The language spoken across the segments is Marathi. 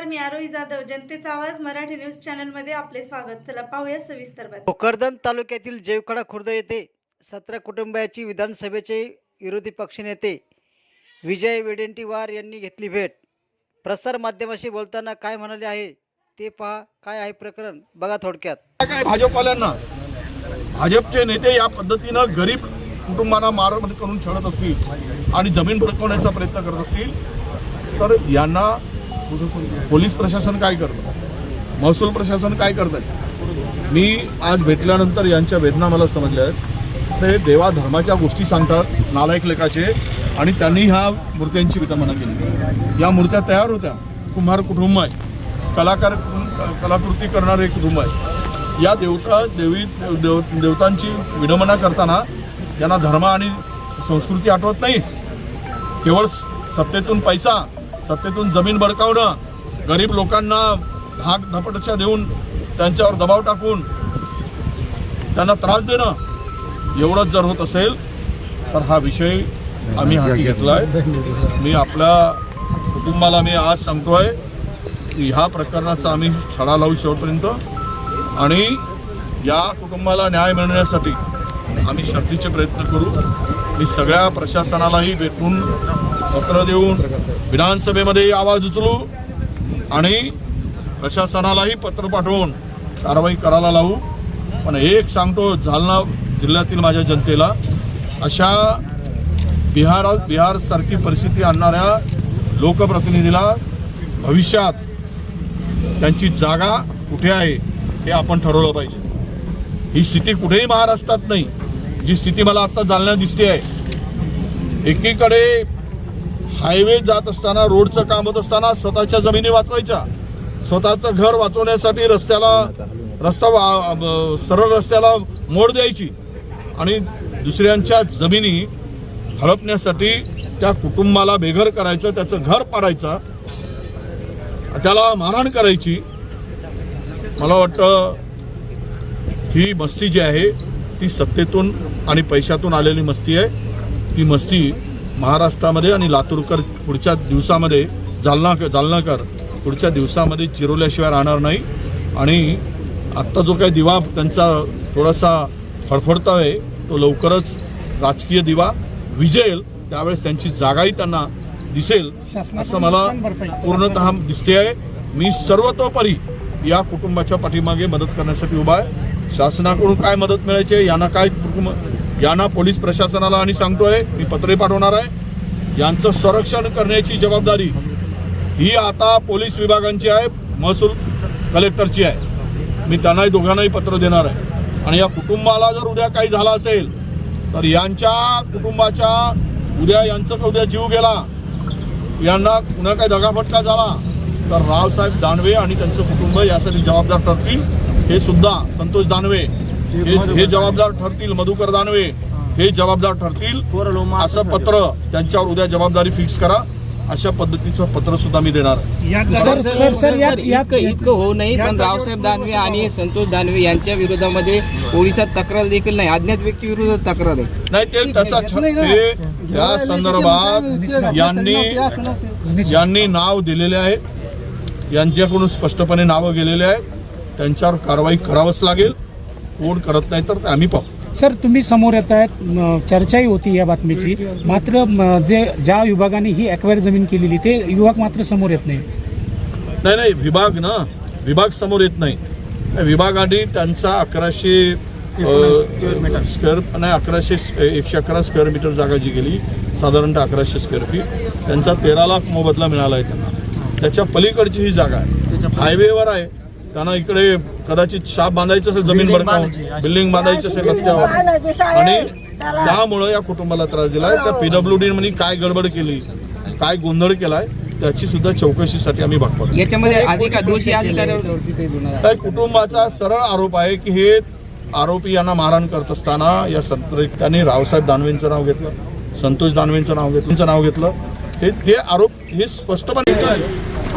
आरोही जाधव जनतेचा आवाज मराठी न्यूज चॅनलमध्ये आपले स्वागत. चला पाहूया सविस्तर बातमी. भोकरदन तालुक्यातील जेवखडा खुर्द येथे सतरा कुटुंबाची विधानसभेचे विरोधी पक्षनेते विजय वेडेंटीवार यांनी घेतली भेट. प्रसार माध्यमाशी बोलताना काय म्हणाले आहे ते पहा काय आहे प्रकरण? बघा थोडक्यात. काय भाजपवाल्यांना? भाजपचे नेते या पद्धतीनं गरीब कुटुंबांना मारहाण करून छळत असतील आणि जमीन भडकवण्याचा प्रयत्न करत असतील तर यांना पोलीस प्रशासन काय करतं? महसूल प्रशासन काय करतं आहे मी आज भेटल्यानंतर यांच्या वेदना मला समजल्या आहेत. ते देवा धर्माच्या गोष्टी सांगतात नालायक लेखाचे आणि त्यांनी ह्या मूर्त्यांची विटंबना केली. या मूर्त्या तयार होत्या. कुंभार कुटुंब आहे कलाकार कलाकृती करणारे कुटुंब आहे या देवता देवी देव देवतांची विडंबना करताना त्यांना धर्म आणि संस्कृती आठवत नाही. केवळ सत्तेतून पैसा सत्तेतून जमीन बळकावणं गरीब लोकांना धाक धपटशा देऊन त्यांच्यावर दबाव टाकून त्यांना त्रास देणं एवढंच जर होत असेल तर हा विषय आम्ही हाती घेतला आहे मी आपल्या कुटुंबाला मी आज सांगतोय की ह्या प्रकरणाचा आम्ही छडा लावू शेवटपर्यंत आणि या कुटुंबाला न्याय मिळण्यासाठी आम्ही शर्तीचे प्रयत्न करू. मी सगळ्या प्रशासनालाही भेटून पत्र देऊन विधानसभेमध्ये आवाज उचलू आणि प्रशासनालाही पत्र पाठवून कारवाई करायला लावू. पण एक सांगतो जालना जिल्ह्यातील माझ्या जनतेला अशा बिहारात बिहारसारखी परिस्थिती आणणाऱ्या लोकप्रतिनिधीला भविष्यात त्यांची जागा कुठे आहे हे आपण ठरवलं पाहिजे. ही स्थिती कुठेही महाराष्ट्रात नाही. जी स्थिती मला आत्ता जालना दिसते आहे एकीकडे हायवे जात असताना रोडचं काम होत असताना स्वतःच्या जमिनी वाचवायच्या. स्वतःचं घर वाचवण्यासाठी रस्त्याला रस्ता वा- सरळ रस्त्याला मोड द्यायची. आणि दुसऱ्यांच्या जमिनी हडपण्यासाठी त्या कुटुंबाला बेघर करायचं त्याचं घर पाडायचं त्याला मारहाण करायची. मला वाटतं ही मस्ती जी आहे ती सत्तेतून आणि पैशातून आलेली मस्ती आहे. ती मस्ती महाराष्ट्रामध्ये आणि लातूरकर पुढच्या दिवसामध्ये जालना जालनाकर पुढच्या दिवसामध्ये चिरवल्याशिवाय राहणार नाही. आणि आत्ता जो काही दिवा त्यांचा थोडासा फडफडता आहे तो लवकरच राजकीय दिवा विजेल. त्यावेळेस त्यांची जागाही त्यांना दिसेल असं मला पूर्णतः दिसते आहे. मी सर्वतोपरी या कुटुंबाच्या पाठीमागे मदत करण्यासाठी उभा आहे. शासनाकडून काय मदत मिळायची आहे यांना काय कुटुंब यांना पोलीस प्रशासनाला आणि सांगतोय मी पत्रे पाठवणार आहे. यांचं संरक्षण करण्याची जबाबदारी ही आता पोलीस विभागांची आहे महसूल कलेक्टरची आहे. मी त्यांनाही दोघांनाही पत्र देणार आहे. आणि या कुटुंबाला जर उद्या काही झालं असेल तर यांच्या कुटुंबाच्या उद्या यांचं का उद्या जीव गेला. यांना पुन्हा काही दगाफटका झाला तर रावसाहेब दानवे आणि त्यांचं कुटुंब यासाठी जबाबदार ठरतील हे सुद्धा संतोष दानवे हे जबाबदार ठरतील मधुकर दानवे. हे जबाबदार ठरतील. असं पत्र त्यांच्यावर उद्या जबाबदारी फिक्स करा. अशा पद्धतीचं पत्र सुद्धा मी देणार आहे. सर सर सर यात यात इतकं इतकं होऊ नये. पण रावसाहेब दानवे आणि संतोष दानवे यांच्या विरोधामध्ये पोलिसात तक्रार देखील नाही. अज्ञात व्यक्ती विरोधात तक्रार आहे. नाही ते त्याचा त्या संदर्भात यांनी यांनी नाव दिलेले आहे. यांच्याकडून स्पष्टपणे नावं गेलेले आहेत. त्यांच्यावर कारवाई करावंच लागेल. कोण करत नाही तर ते आम्ही पाहू. सर तुम्ही समोर येत आहेत चर्चाही होती या बातमीची. मात्र जे ज्या विभागाने ही एक्वायर जमीन केलेली ते विभाग मात्र समोर येत नाही. नाही नाही विभाग ना विभाग समोर येत नाही. विभागाने त्यांचा अकराशे स्क्वेअर नाही अकराशे एकशे अकरा स्क्वेअर मीटर जागा जी गेली साधारणतः अकराशे स्क्वेअर फीट त्यांचा तेरा लाख मोबदला मिळाला आहे त्यांना. त्याच्या पलीकडची ही जागा आहे. हायवेवर आहे. त्यांना इकडे कदाचित शाप बांधायचं असेल जमीन भडकावून बिल्डिंग बांधायची असेल रस्त्यावर. आणि त्यामुळं या कुटुंबाला त्रास दिलाय. त्या पीडब्ल्यू डी म्हणे काय गडबड केली काय गोंधळ केलाय त्याची सुद्धा चौकशीसाठी आम्ही भाग पडलो. याच्यामध्ये कुटुंबाचा सरळ आरोप आहे की हे आरोपी यांना मारहाण करत असताना या संत त्यांनी रावसाहेब दानवेंचं नाव घेतलं संतोष दानवेंचं नाव घेतलं त्यांचं नाव घेतलं. हे ते आरोप हे स्पष्टपणे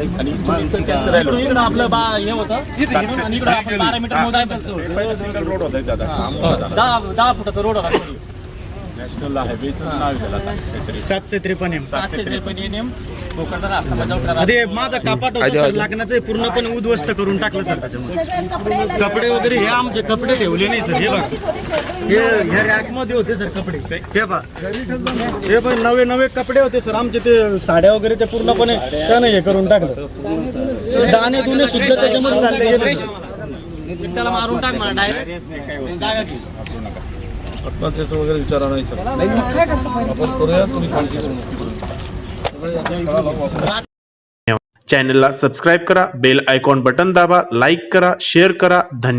इथून त्यांचं राहिलं. इकडं आपलं बा हे होतं. आणि इकडं बारा मीटर रोड होता. दहा दहा फुटाचा रोड होता. नॅशनल हायवेचं नाव काहीतरी. सातशे त्रेपन्न एम सातशे त्रेपन्न एन एम ते माझा कपाट होता सर लागण्याचं पूर्णपणे उद्ध्वस्त करून टाकलं सर त्याच्यामध्ये कपडे वगैरे हे आमचे कपडे ठेवले नाही सर हे बघा. हे ह्या रॅकमध्ये होते सर कपडे. हे हे पण नवे नवे कपडे होते सर आमचे ते साड्या वगैरे ते पूर्णपणे त्यानं हे करून टाकलं. दाणे दुने सुद्धा त्याच्यामध्ये चालले गेले. मारून टाक म्हणा डायरेक्ट जागा घे. आत्महत्येचं वगैरे विचार आणायचा. आपण करूया तुम्ही काळजी करू नका. चॅनलला सबस्क्राईब करा बेल आयकॉन बटन दाबा लाईक करा शेअर करा धन्यवाद.